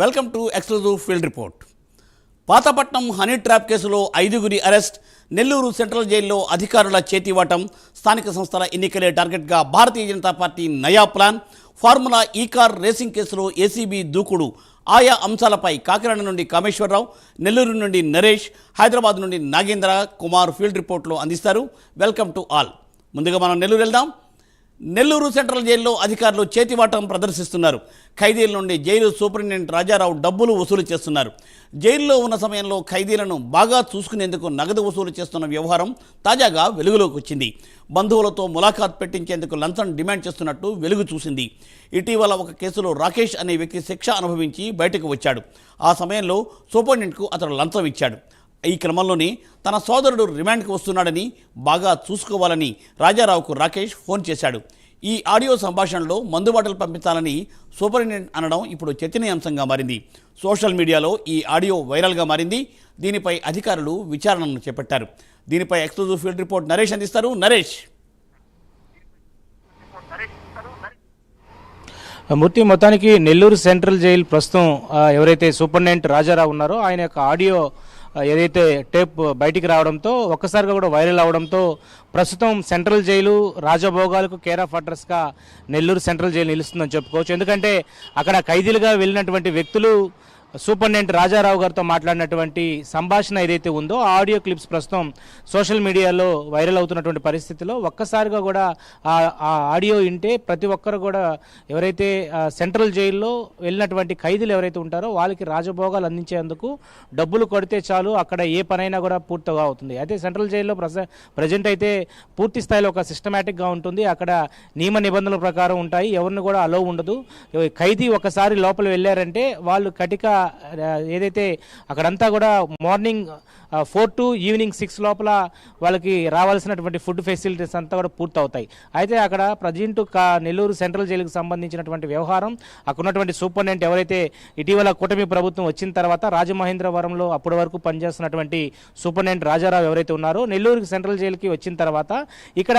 Welcome to exclusive field report. Pathapatnam honey trap కేసులో ఐదుగురి arrest Nellore central జైల్లో అధికారుల చేతివాటం స్థానిక సంస్థల ఎన్నికలే టార్గెట్గా భారతీయ జనతా పార్టీ నయా plan formula E car racing కేసులో ఏసీబీ దూకుడు ఆయా అంశాలపై కాకినాడ నుండి కామేశ్వరరావు నెల్లూరు నుండి నరేష్ హైదరాబాద్ నుండి నాగేంద్ర కుమార్ ఫీల్డ్ రిపోర్ట్లో అందిస్తారు. Welcome to all. ముందుగా మనం నెల్లూరు వెళ్దాం. నెల్లూరు సెంట్రల్ జైల్లో అధికారులు చేతివాటం ప్రదర్శిస్తున్నారు. ఖైదీల నుండి జైలు సూపరింటెండెంట్ రాజారావు డబ్బులు వసూలు చేస్తున్నారు. జైల్లో ఉన్న సమయంలో ఖైదీలను బాగా చూసుకునేందుకు నగదు వసూలు చేస్తున్న వ్యవహారం తాజాగా వెలుగులోకి వచ్చింది. బంధువులతో ములాఖాత్ పెట్టించేందుకు లంచం డిమాండ్ చేస్తున్నట్టు వెలుగు చూసింది. ఇటీవల ఒక కేసులో రాకేష్ అనే వ్యక్తి శిక్ష అనుభవించి బయటకు వచ్చాడు. ఆ సమయంలో సూపరింటెండెంట్కు అతడు లంచం ఇచ్చాడు. ఈ క్రమంలోనే తన సోదరుడు రిమాండ్కి వస్తున్నాడని బాగా చూసుకోవాలని రాజారావుకు రాకేష్ ఫోన్ చేశాడు. ఈ ఆడియో సంభాషణలో మందుబాటలు పంపించాలని సూపరింటెండెంట్ అనడం ఇప్పుడు చర్చనీయాంశంగా మారింది. సోషల్ మీడియాలో ఈ ఆడియో వైరల్గా మారింది. దీనిపై అధికారులు విచారణను చేపట్టారు. దీనిపై ఎక్స్క్లూజివ్ ఫీల్డ్ రిపోర్ట్ నరేష్ అందిస్తారు. నరేష్! మూర్తి మొత్తానికి నెల్లూరు సెంట్రల్ జైలు ప్రస్తుతం ఎవరైతే సూపరింటెండెంట్ రాజారావు ఉన్నారో ఆయన యొక్క ఆడియో ఏదైతే టేప్ బయటికి రావడంతో ఒక్కసారిగా కూడా వైరల్ అవడంతో ప్రస్తుతం సెంట్రల్ జైలు రాజభోగాలకు కేర్ ఆఫ్ అడ్రస్గా నెల్లూరు సెంట్రల్ జైలు నిలుస్తుందని చెప్పుకోవచ్చు. ఎందుకంటే అక్కడ ఖైదీలుగా వెళ్ళినటువంటి వ్యక్తులు సూపరింటెండెంట్ రాజారావు గారితో మాట్లాడినటువంటి సంభాషణ ఏదైతే ఉందో ఆ ఆడియో క్లిప్స్ ప్రస్తుతం సోషల్ మీడియాలో వైరల్ అవుతున్నటువంటి పరిస్థితిలో ఒక్కసారిగా కూడా ఆ ఆడియో వింటే ప్రతి ఒక్కరు కూడా ఎవరైతే సెంట్రల్ జైల్లో వెళ్ళినటువంటి ఖైదీలు ఎవరైతే ఉంటారో వాళ్ళకి రాజభోగాలు అందించేందుకు డబ్బులు కొడితే చాలు అక్కడ ఏ పనైనా కూడా పూర్తిగా అవుతుంది. అయితే సెంట్రల్ జైల్లో ప్రజెంట్ అయితే పూర్తి స్థాయిలో ఒక సిస్టమేటిక్గా ఉంటుంది. అక్కడ నియమ నిబంధనల ప్రకారం ఉంటాయి. ఎవరిని కూడా అలో ఉండదు. ఖైదీ ఒకసారి లోపల వెళ్ళారంటే వాళ్ళు కటిక ఏదైతే అక్కడంతా కూడా morning four to evening six లోపల వాళ్ళకి రావాల్సినటువంటి ఫుడ్ ఫెసిలిటీస్ అంతా కూడా పూర్తవుతాయి. అయితే అక్కడ ప్రజెంట్ కా నెల్లూరు సెంట్రల్ జైలుకు సంబంధించినటువంటి వ్యవహారం అక్కడ ఉన్నటువంటి సూపరింటెండెంట్ ఎవరైతే ఇటీవల కూటమి ప్రభుత్వం వచ్చిన తర్వాత రాజమహేంద్రవరంలో అప్పటి వరకు పనిచేస్తున్నటువంటి సూపరింటెండెంట్ రాజారావు ఎవరైతే ఉన్నారో నెల్లూరుకి సెంట్రల్ జైలుకి వచ్చిన తర్వాత ఇక్కడ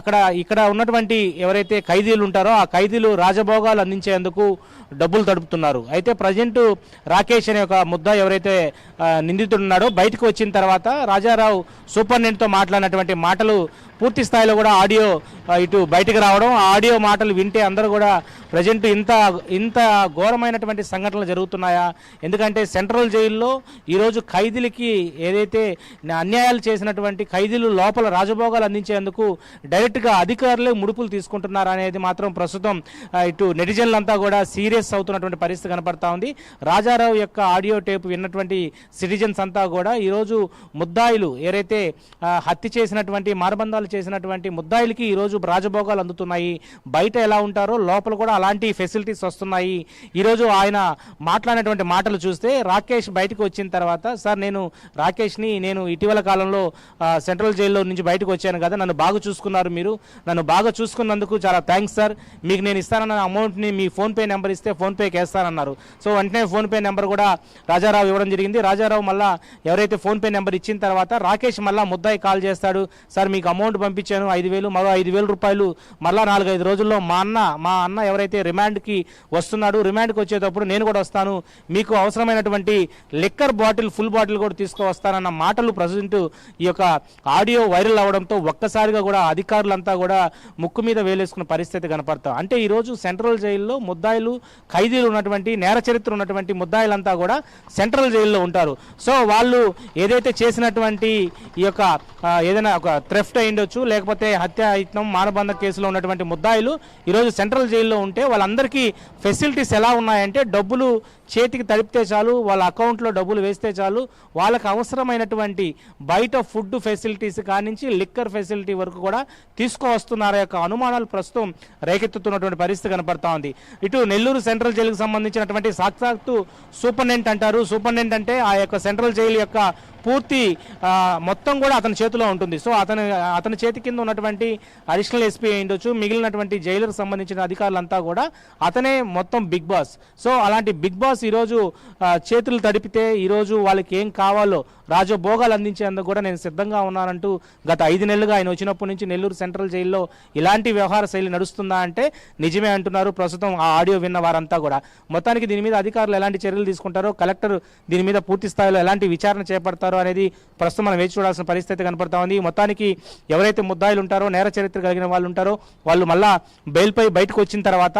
అక్కడ ఇక్కడ ఉన్నటువంటి ఎవరైతే ఖైదీలు ఉంటారో ఆ ఖైదీలు రాజభోగాలు అందించేందుకు డబ్బులు తడుపుతున్నారు. అయితే ప్రజెంట్ రాకేష్ అనే ఒక ముద్ద ఎవరైతే నిందితుడున్నాడో నిందితుడు ఉన్నాడో బయటకు వచ్చిన తర్వాత రాజారావు సూపరింటెండెంట్తో మాట్లాడినటువంటి మాటలు పూర్తి స్థాయిలో కూడా ఆడియో ఇటు బయటకు రావడం ఆ ఆడియో మాటలు వింటే అందరూ కూడా ప్రజెంట్ ఇంత ఇంత ఘోరమైనటువంటి సంఘటనలు జరుగుతున్నాయా? ఎందుకంటే సెంట్రల్ జైల్లో ఈరోజు ఖైదీలకి ఏదైతే అన్యాయాలు చేసినటువంటి ఖైదీలు లోపల రాజభోగాలు అందించేందుకు డైరెక్ట్గా అధికారులే ముడుపులు తీసుకుంటున్నారు అనేది మాత్రం ప్రస్తుతం ఇటు నెటిజన్లంతా కూడా సీరియస్ అవుతున్నటువంటి పరిస్థితి కనపడతా ఉంది. రాజా రాజారావు యొక్క ఆడియో టేప్ విన్నటువంటి సిటిజన్స్ అంతా కూడా ఈరోజు ముద్దాయిలు ఏదైతే హత్య చేసినటువంటి మారబంధాలు చేసినటువంటి ముద్దాయిలకి ఈరోజు రాజభోగాలు అందుతున్నాయి. బయట ఎలా ఉంటారో లోపల కూడా అలాంటి ఫెసిలిటీస్ వస్తున్నాయి. ఈరోజు ఆయన మాట్లాడినటువంటి మాటలు చూస్తే రాకేష్ బయటకు వచ్చిన తర్వాత సార్ నేను రాకేష్ని నేను ఇటీవల కాలంలో సెంట్రల్ జైల్లో నుంచి బయటకు వచ్చాను కదా నన్ను బాగా చూసుకున్నారు మీరు. నన్ను బాగా చూసుకున్నందుకు చాలా థ్యాంక్స్ సార్. మీకు నేను ఇస్తానన్న అమౌంట్ని మీ ఫోన్పే నెంబర్ ఇస్తే ఫోన్పేకి వేస్తానన్నారు. సో వెంటనే ఫోన్పే నెంబర్ కూడా రాజారావు ఇవ్వడం జరిగింది. రాజారావు మళ్ళా ఎవరైతే ఫోన్పే నెంబర్ ఇచ్చిన తర్వాత రాకేష్ మళ్ళా ముద్దాయి కాల్ చేస్తాడు. సార్ మీకు అమౌంట్ పంపించాను. ఐదు వేలు మరో ఐదు వేల రూపాయలు మళ్ళా నాలుగైదు రోజుల్లో మా అన్న మా అన్న ఎవరైతే రిమాండ్కి వస్తున్నాడు రిమాండ్కి వచ్చేటప్పుడు నేను కూడా వస్తాను. మీకు అవసరమైనటువంటి లిక్కర్ బాటిల్ ఫుల్ బాటిల్ కూడా తీసుకువస్తానన్న మాటలు ప్రజెంట్ ఈ యొక్క ఆడియో వైరల్ అవడంతో ఒక్కసారిగా కూడా అధికారులంతా కూడా ముక్కు మీద వేలేసుకున్న పరిస్థితి కనపడతాం అంటే ఈరోజు సెంట్రల్ జైల్లో ముద్దాయిలు ఖైదీలు ఉన్నటువంటి నేర చరిత్ర ఉన్నటువంటి ముద్దాయిలంతా కూడా సెంట్రల్ జైల్లో ఉంటారు. సో వాళ్ళు ఏదైతే చేసినటువంటి ఈ యొక్క ఏదైనా ఒక థ్రెఫ్ట్ అయిండొచ్చు లేకపోతే హత్యాయత్నం మానబంధ కేసులో ఉన్నటువంటి ముద్దాయిలు ఈరోజు సెంట్రల్ జైల్లో ఉంటే వాళ్ళందరికీ ఫెసిలిటీస్ ఎలా ఉన్నాయంటే డబ్బులు చేతికి తడిపితే చాలు వాళ్ళ అకౌంట్లో డబ్బులు వేస్తే చాలు. వాళ్ళకి అవసరమైనటువంటి బయట ఫుడ్ ఫెసిలిటీస్ కానించి లిక్కర్ ఫెసిలిటీ వరకు కూడా తీసుకువస్తున్నారు. యొక్క అనుమానాలు ప్రస్తుతం రేకెత్తుతున్నటువంటి పరిస్థితి కనపడతా ఉంది. ఇటు నెల్లూరు సెంట్రల్ జైలుకు సంబంధించినటువంటి సాక్షాత్తు సూపరింటెండెంట్ అంటారు. సూపరింటెండెంట్ అంటే ఆ యొక్క సెంట్రల్ జైలు యొక్క పూర్తి మొత్తం కూడా అతని చేతిలో ఉంటుంది. సో అతని అతని చేతి కింద ఉన్నటువంటి అడిషనల్ ఎస్పీ అయి ఉండొచ్చు. మిగిలినటువంటి జైలుకు సంబంధించిన అధికారులంతా కూడా అతనే మొత్తం బిగ్ బాస్. సో అలాంటి బిగ్ బాస్ ఈరోజు చేతులు తడిపితే ఈరోజు వాళ్ళకి ఏం కావాలో రాజభోగాలు అందించేందుకు కూడా నేను సిద్ధంగా ఉన్నానంటూ గత ఐదు నెలలుగా ఆయన వచ్చినప్పటి నుంచి నెల్లూరు సెంట్రల్ జైల్లో ఇలాంటి వ్యవహార శైలి నడుస్తుందా అంటే నిజమే అంటున్నారు. ప్రస్తుతం ఆ ఆడియో విన్న వారంతా కూడా. మొత్తానికి దీని మీద అధికారులు ఎలాంటి చర్యలు తీసుకుంటారో కలెక్టర్ దీని మీద పూర్తి స్థాయిలో ఎలాంటి విచారణ చేపడతారు అనేది ప్రస్తుతం మనం వేచి చూడాల్సిన పరిస్థితి కనపడతా ఉంది. మొత్తానికి ఎవరైతే ముద్దాయిలు ఉంటారో నేర చరిత్ర కలిగిన వాళ్ళు ఉంటారో వాళ్ళు మళ్ళా బెయిల్పై బయటకు వచ్చిన తర్వాత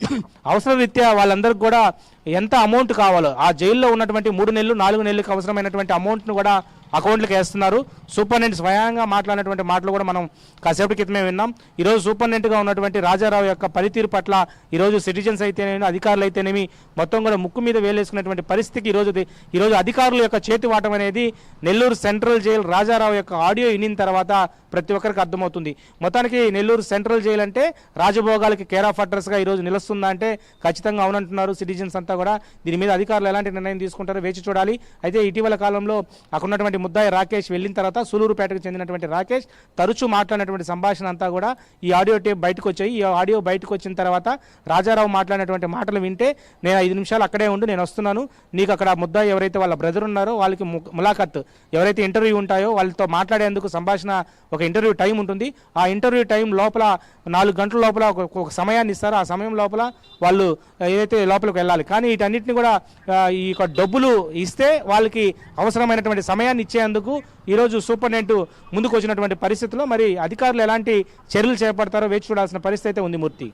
అవసర రీత్యా వాళ్ళందరికీ కూడా ఎంత అమౌంట్ కావాలో ఆ జైల్లో ఉన్నటువంటి మూడు నెలలు నాలుగు నెలలకు అవసరమైనటువంటి అమౌంట్ను కూడా అకౌంట్లకు వేస్తున్నారు. సూపరింటెండెంట్ స్వయంగా మాట్లాడినటువంటి మాటలు కూడా మనం కాసేపటి క్రితమే విన్నాం. ఈరోజు సూపరింటెండెంట్గా ఉన్నటువంటి రాజారావు యొక్క పనితీరు పట్ల ఈరోజు సిటిజన్స్ అయితేనేమి అధికారులు అయితేనేమి మొత్తం కూడా ముక్కు మీద వేలేసుకున్నటువంటి పరిస్థితికి ఈరోజు ఈరోజు అధికారుల యొక్క చేతి వాటం అనేది నెల్లూరు సెంట్రల్ జైలు రాజారావు యొక్క ఆడియో వినిన తర్వాత ప్రతి ఒక్కరికి అర్థమవుతుంది. మొత్తానికి నెల్లూరు సెంట్రల్ జైలు అంటే రాజభోగాలకి కేర్ ఆఫ్ అడ్రస్గా ఈరోజు నిలుస్తుందా అంటే ఖచ్చితంగా అవునంటున్నారు సిటిజన్స్ అంతా కూడా. దీని మీద అధికారులు ఎలాంటి నిర్ణయం తీసుకుంటారో వేచి చూడాలి. అయితే ఇటీవల కాలంలో అక్కడ ఉన్నటువంటి ముద్దాయి రాకేష్ వెళ్ళిన తర్వాత సూలూరుపేటకు చెందినటువంటి రాకేష్ తరచూ మాట్లాడినటువంటి సంభాషణ అంతా కూడా ఈ ఆడియో టేప్ బయటకు వచ్చాయి. ఈ ఆడియో బయటకు వచ్చిన తర్వాత రాజారావు మాట్లాడినటువంటి మాటలు వింటే నేను ఐదు నిమిషాలు అక్కడే ఉండి నేను వస్తున్నాను. నీకు అక్కడ ముద్దాయి ఎవరైతే వాళ్ళ బ్రదర్ ఉన్నారో వాళ్ళకి ము- ములాఖత్ ఎవరైతే ఇంటర్వ్యూ ఉంటాయో వాళ్ళతో మాట్లాడేందుకు సంభాషణ ఒక ఇంటర్వ్యూ టైం ఉంటుంది. ఆ ఇంటర్వ్యూ టైం లోపల నాలుగు గంటల లోపల ఒక సమయాన్ని ఇస్తారు. ఆ సమయం లోపల వాళ్ళు ఏదైతే లోపలికి వెళ్ళాలి. కానీ వీటన్నిటిని కూడా ఈ యొక్క డబ్బులు ఇస్తే వాళ్ళకి అవసరమైనటువంటి సమయాన్ని ఇచ్చేందుకు ఈరోజు సూపరింటెండెంట్ ముందుకు వచ్చినటువంటి పరిస్థితిలో మరి అధికారులు ఎలాంటి చర్యలు చేపడతారో వేచి చూడాల్సిన పరిస్థితి అయితే ఉంది Murthy.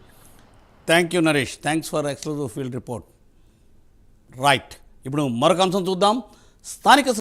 Thank you Naresh thanks for exclusive field report right ఇప్పుడు మరొక అంశం చూద్దాం. స్థానిక